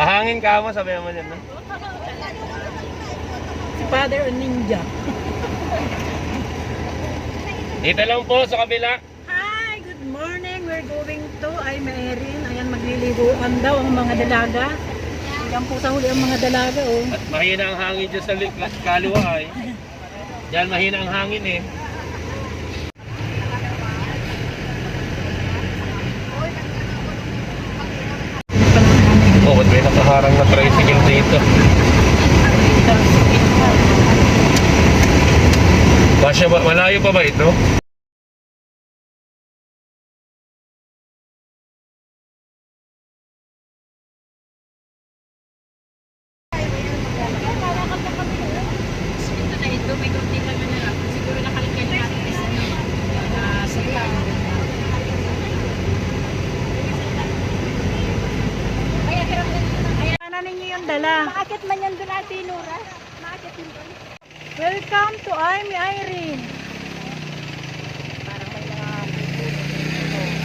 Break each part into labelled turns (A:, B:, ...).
A: Pahangin ka mo, sabi mo dyan, no?
B: Si Father o Ninja.
A: Dito lang po sa kabila.
B: Hi, good morning. We're going to ay Maerin. Ayan, magliliguan daw ang mga dalaga. Ayan po sa huli ang mga dalaga, oh.
A: At mahina ang hangin dyan sa kaliwa ay. Diyan mahina ang hangin eh. Oh, ba't may nakaharang na tricycle dito? Basya ba? Malayo pa ba ito?
B: Ano ninyo yung dala?
C: Maakit man yan doon ate Nora. Maakit yun doon.
B: Welcome to Army Irene.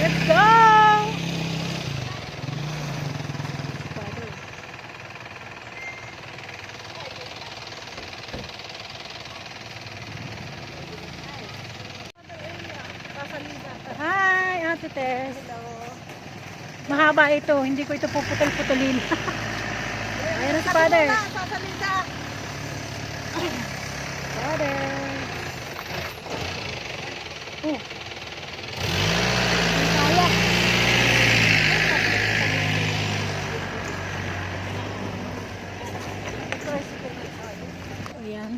B: Let's go! Hi, Ate Tess. Mahaba ito, hindi ko ito puputol-putulin. Ayan na si Father. Father. Oh.
C: Kaya.
B: Ayan.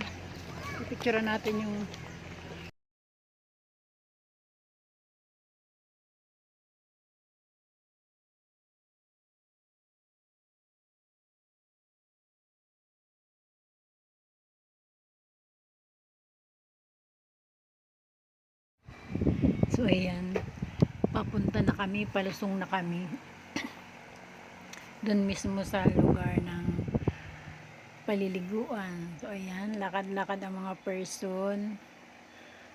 B: Pipicture natin yung So ayan, papunta na kami, palusong na kami. Doon mismo sa lugar ng paliliguan. So ayan, lakad-lakad ang mga person.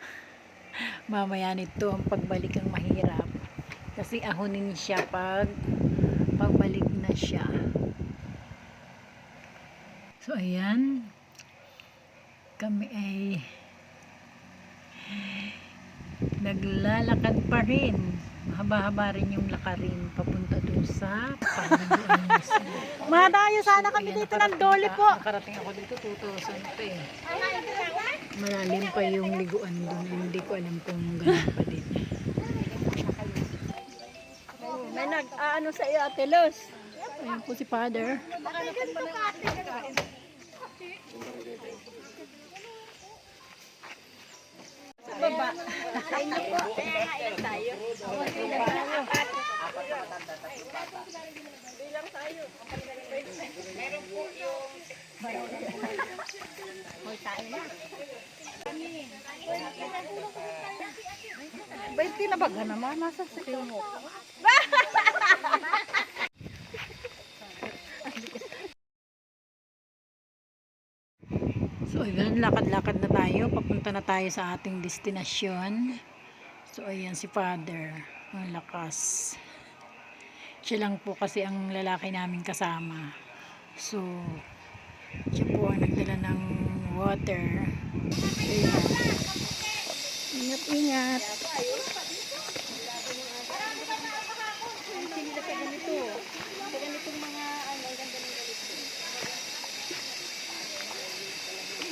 B: Mamaya nito ang pagbalik ang mahirap. Kasi ahonin siya pag pagbalik na siya. So ayan, kami ay naglalakad pa rin. Mahaba-haba rin yung lakarin papunta dun sa.
C: Madayo sana kami dito ng doli po.
B: Nakarating ako dito 2,000 pa eh. Malalim pa yung liguan doon. Hindi ko alam kung ganun pa din.
C: May nag-ano sa iyo ate Luz.
B: Ayan po si Father.
C: Baba. Sa inyo po. Tayo. Bilang tayo. Meron po yung Hoy, tayo na.
B: Ba't tinabaga naman? Nasa sa mo. Ayan, lakad-lakad na tayo. Papunta na tayo sa ating destinasyon. So ayan si Father. Ang lakas. Siya lang po kasi ang lalaki namin kasama. So, siya po ang nagdala ng water. Ayan. Ingat-ingat.
C: Hindi nila sa ganito. Sa ganitong mga ano, ang ganda ng ganito.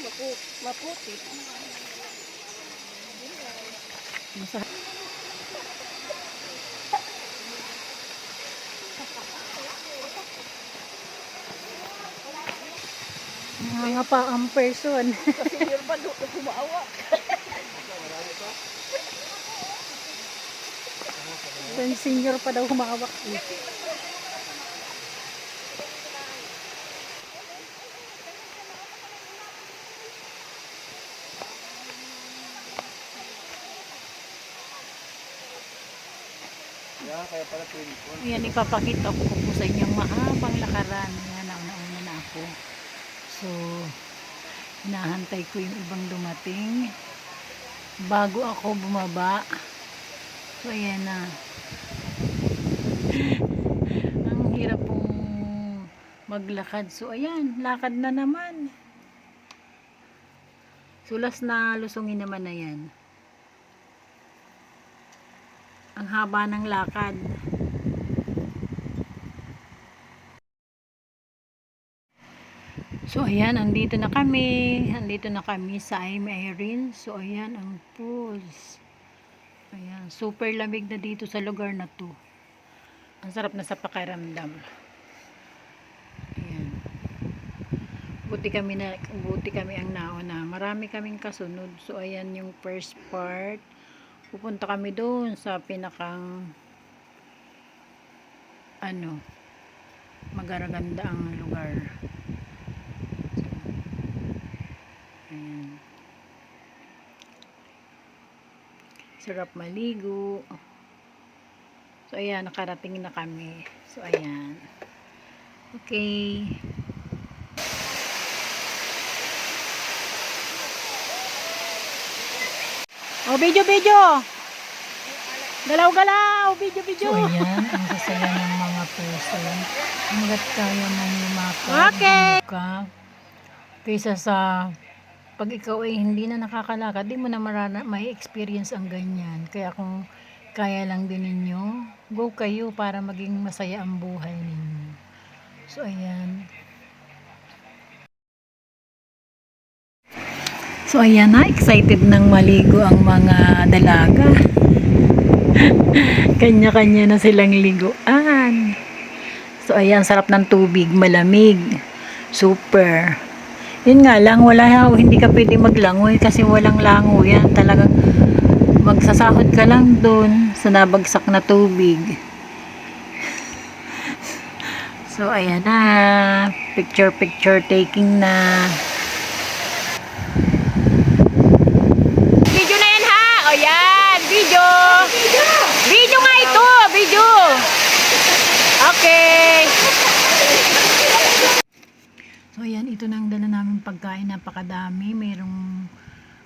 C: Mapu maputi.
B: Masa- Mga pa ang person.
C: Kasi yung pa doon kumaawa.
B: Sen senior pa daw humawak. Ayan, ipapakita ko po sa inyo ang mahabang lakaran. Ayan, nauna-una na ako. So, hinahantay ko yung ibang dumating. Bago ako bumaba. So, ayan na. ang hirap pong maglakad. So, ayan, lakad na naman. Sulas na lusungin naman na yan. Ang haba ng lakad. So, ayan, andito na kami. Andito na kami sa I'm Irene. So, ayan, ang pools. Ayan, super lamig na dito sa lugar na to. Ang sarap na sa pakiramdam. Ayan. Buti kami na buti kami ang nauna. Marami kaming kasunod. So ayan yung first part. Pupunta kami doon sa pinakang ano magaraganda ang lugar. Ayan. Sarap maligo. So, ayan, nakarating na kami. So, ayan. Okay. Oh, video, video! Galaw-galaw! Video, video! So, ayan, ang sasaya ng mga person. Hanggat kaya mong lumakad. Okay! Ka, kaysa sa pag ikaw ay hindi na nakakalakad, di mo na marana, may experience ang ganyan. Kaya kung kaya lang din ninyo, go kayo para maging masaya ang buhay ninyo. So, ayan. So, ayan na. Excited nang maligo ang mga dalaga. Kanya-kanya na silang liguan. So, ayan. Sarap ng tubig. Malamig. Super. Yun nga lang, wala, hindi ka pwede maglangoy kasi walang lango yan. Talagang magsasahod ka lang doon sa nabagsak na tubig. So, ayan na. Picture, picture taking na yan ha! O yan! Video! Video nga ito! Video! Okay! So, ayan, ito na ang dala namin pagkain. Napakadami. Merong,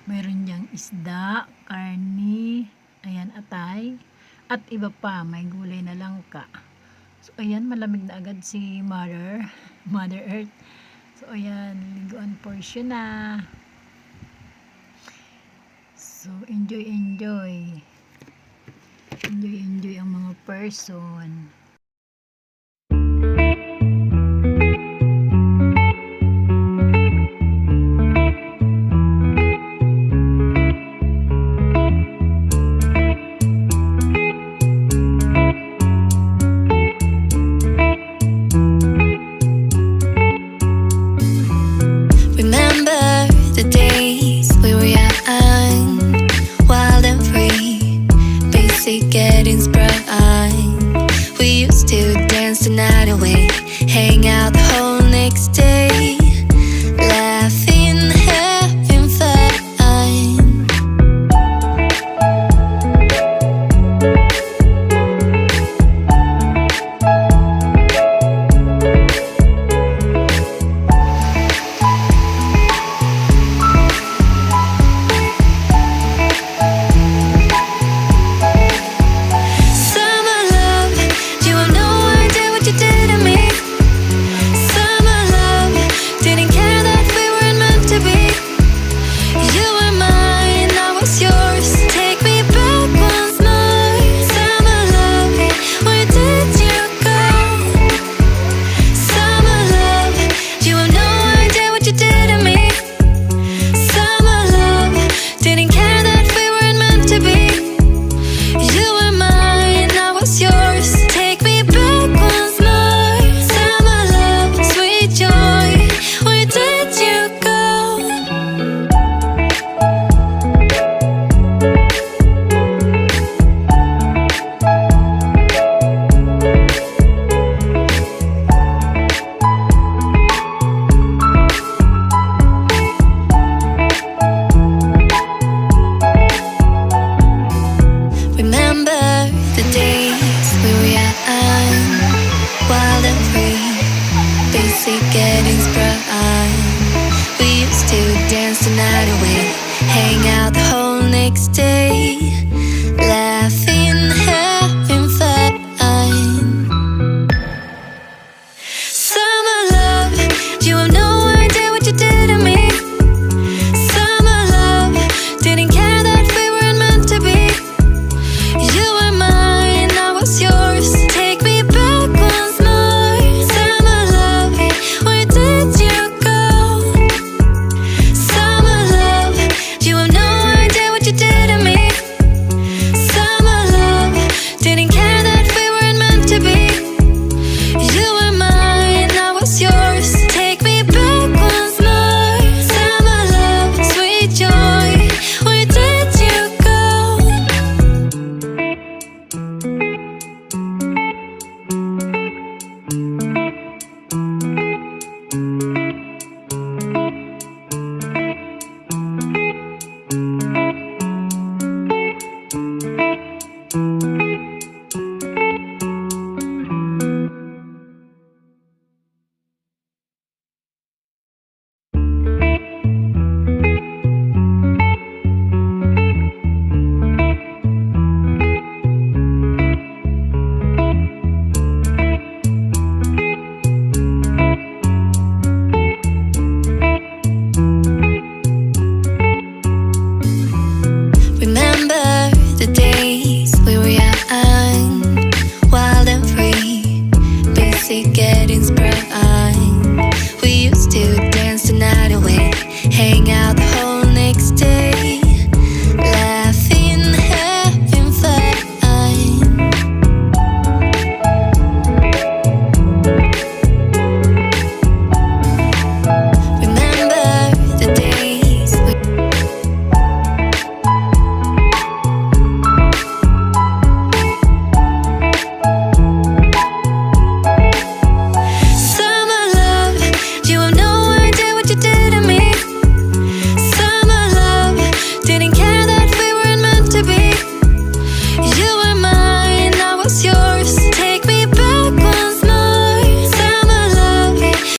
B: meron diyang isda, karni, ayan, atay, at iba pa. May gulay na langka. So, ayan, malamig na agad si Mother, Mother Earth. So, ayan, liguan portion na. So, enjoy, enjoy. Enjoy, enjoy ang mga person.
D: Remember